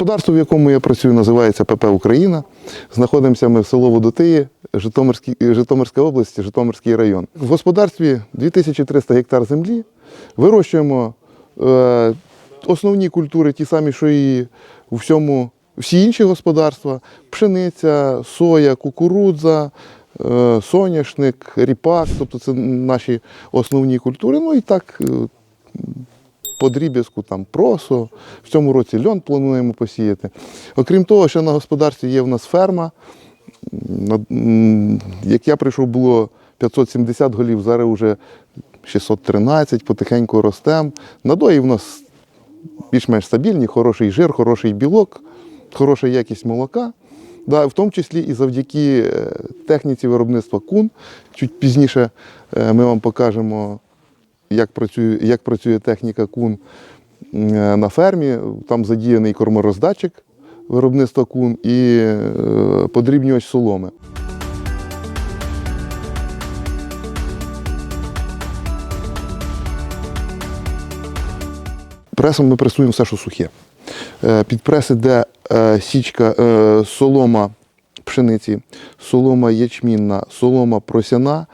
Господарство, в якому я працюю, називається ПП Україна. Знаходимося ми в село Водотиї, Житомирська область, Житомирський район. В господарстві 2300 гектар землі. Вирощуємо е, основні культури, ті самі, що і у всьому, всі інші господарства: пшениця, соя, кукурудза, е, соняшник, ріпак. Тобто це наші основні культури. Ну і так. Е, по дріб'язку там просо. В цьому році льон плануємо посіяти. Окрім того, ще на господарстві є в нас ферма. Як я прийшов, було 570 голів, зараз вже 613, потихеньку ростемо. Надої в нас більш-менш стабільні, хороший жир, хороший білок, хороша якість молока. Да, в тому числі і завдяки е, техніці виробництва кун. Чуть пізніше е, ми вам покажемо, як працює, як працює техніка кун е, на фермі. Там задіяний кормороздатчик виробництва кун і е, подрібнювач соломи. Пресом ми пресуємо все, що сухе. Е, Під прес іде січка, солома пшениці, солома ячмінна, солома просяна.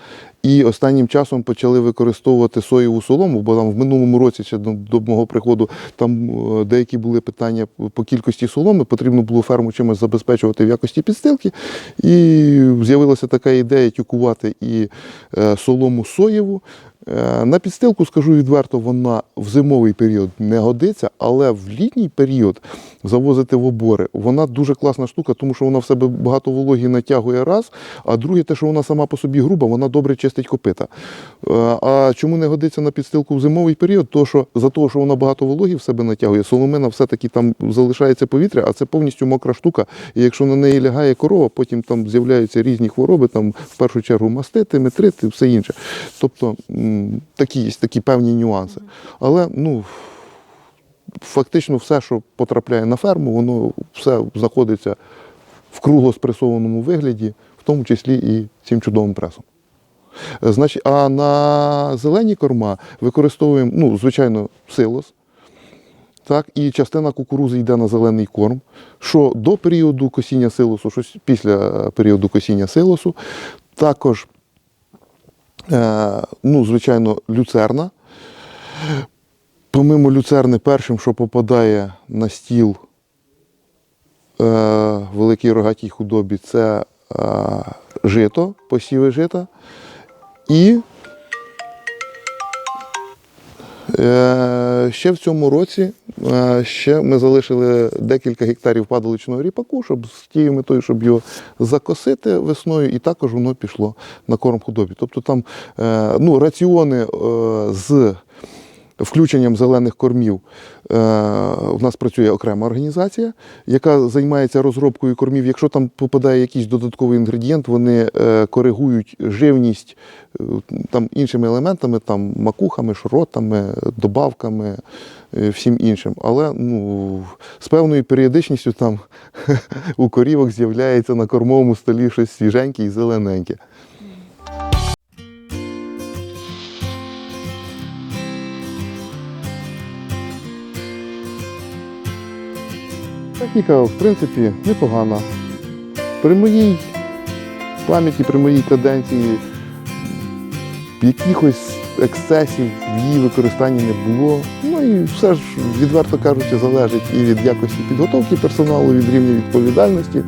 І останнім часом почали використовувати соєву солому, бо там в минулому році, ще до, до мого приходу, там е, деякі були питання по кількості соломи, потрібно було ферму чимось забезпечувати в якості підстилки. І з'явилася така ідея тюкувати і е, солому соєву. Е, На підстилку, скажу відверто, вона в зимовий період не годиться, але в літній період завозити в обори, вона дуже класна штука, тому що вона в себе багато вологі натягує раз, а друге, те, що вона сама по собі груба, вона добре чистить копита. Е, А чому не годиться на підстилку в зимовий період? То що за того, що вона багато вологі в себе натягує, соломина все-таки там залишається повітря, а це повністю мокра штука. І якщо на неї лягає корова, потім там з'являються різні хвороби, там в першу чергу мастити, метрити, все інше. Тобто такі є такі певні нюанси. Але ну. Фактично все, що потрапляє на ферму, воно все знаходиться в кругло спресованому вигляді, в тому числі і цим чудовим пресом. Е, Значить, а на зелені корма використовуємо, ну, звичайно, силос. Так, і частина кукурузи йде на зелений корм. Що до періоду косіння силосу, що після е, періоду косіння силосу, також, ну, звичайно, люцерна. Помимо люцерни, першим, що попадає на стіл е, великій рогатій худобі, це е, жито, посіви жита. І е, ще в цьому році е, ще ми залишили декілька гектарів падаличного ріпаку, щоб з тією метою, щоб його закосити весною, і також воно пішло на корм худобі. Тобто там е, ну, раціони е, з включенням зелених кормів е, в нас працює окрема організація, яка займається розробкою кормів. Якщо там попадає якийсь додатковий інгредієнт, вони е, коригують живність е, там іншими елементами, там макухами, шротами, добавками, всім іншим. Але ну, з певною періодичністю там у корівок з'являється на кормовому столі щось свіженьке і зелененьке. Техніка, в принципі, непогана. При моїй пам'яті, при моїй каденції якихось ексцесів в її використанні не було. Ну і все ж, відверто кажучи, залежить і від якості підготовки персоналу, від рівня відповідальності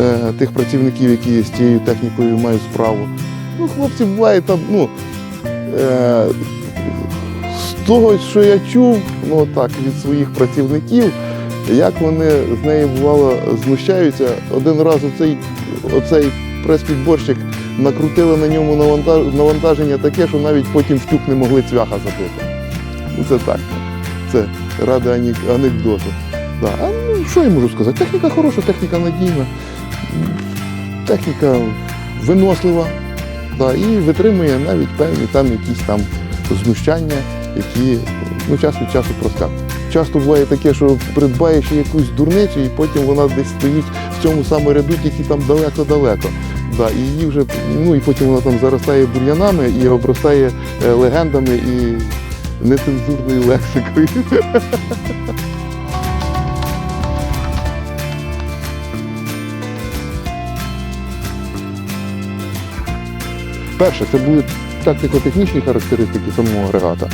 е, тих працівників, які з цією технікою мають справу. Ну, хлопці буває там, ну. Е, з того, що я чув, ну так, від своїх працівників, як вони з неї бувало знущаються. Один раз оцей, оцей прес-підборщик накрутили на ньому навантаження таке, що навіть потім в тюк не могли цвяха забити. Це так. Це ради анекдоту. Да. А ну, що я можу сказати? Техніка хороша, техніка надійна, техніка винослива. Да, і витримує навіть певні там якісь там знущання, які ну, час від часу проскакують. Часто буває таке, що придбаєш якусь дурницю, і потім вона десь стоїть в цьому самому ряду, тільки там далеко-далеко. Да, І її вже, ну і потім вона там заростає бур'янами і обростає е, легендами і нецензурною лексикою. Перше, це були тактико-технічні характеристики самого агрегата.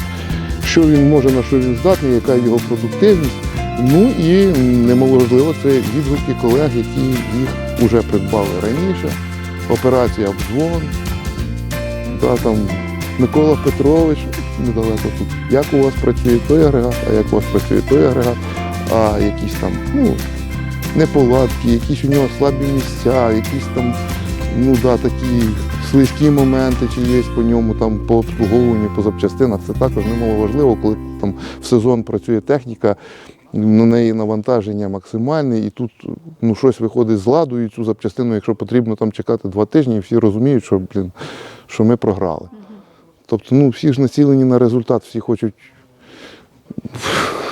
Що він може, на що він здатний, яка його продуктивність. Ну і неможливо, це відгуки колег, які їх вже придбали раніше. Операція обдзвон, да, там Микола Петрович, недалеко тут. Як у вас працює той агрегат, а як у вас працює той агрегат, а якісь там ну, неполадки, якісь у нього слабі місця, якісь там ну, да, такі слизькі моменти, чи є по ньому там по обслуговуванню, по запчастинах. Це також немало важливо, коли там в сезон працює техніка, на неї навантаження максимальне, і тут ну, щось виходить з ладу, і цю запчастину, якщо потрібно там чекати два тижні, і всі розуміють, що, блін, що ми програли. Тобто, ну, всі ж націлені на результат, всі хочуть,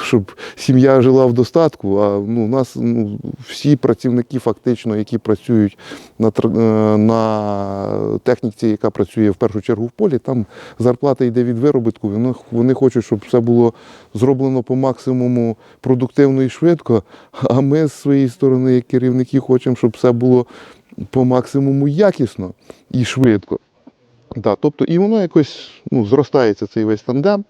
щоб сім'я жила в достатку. А ну, у нас ну, всі працівники, фактично, які працюють на, е, на техніці, яка працює в першу чергу в полі, там зарплата йде від виробітку. Вони, вони хочуть, щоб все було зроблено по максимуму продуктивно і швидко. А ми з своєї сторони, як керівники, хочемо, щоб все було по максимуму якісно і швидко. Да, тобто, і воно якось ну, зростається цей весь тандем.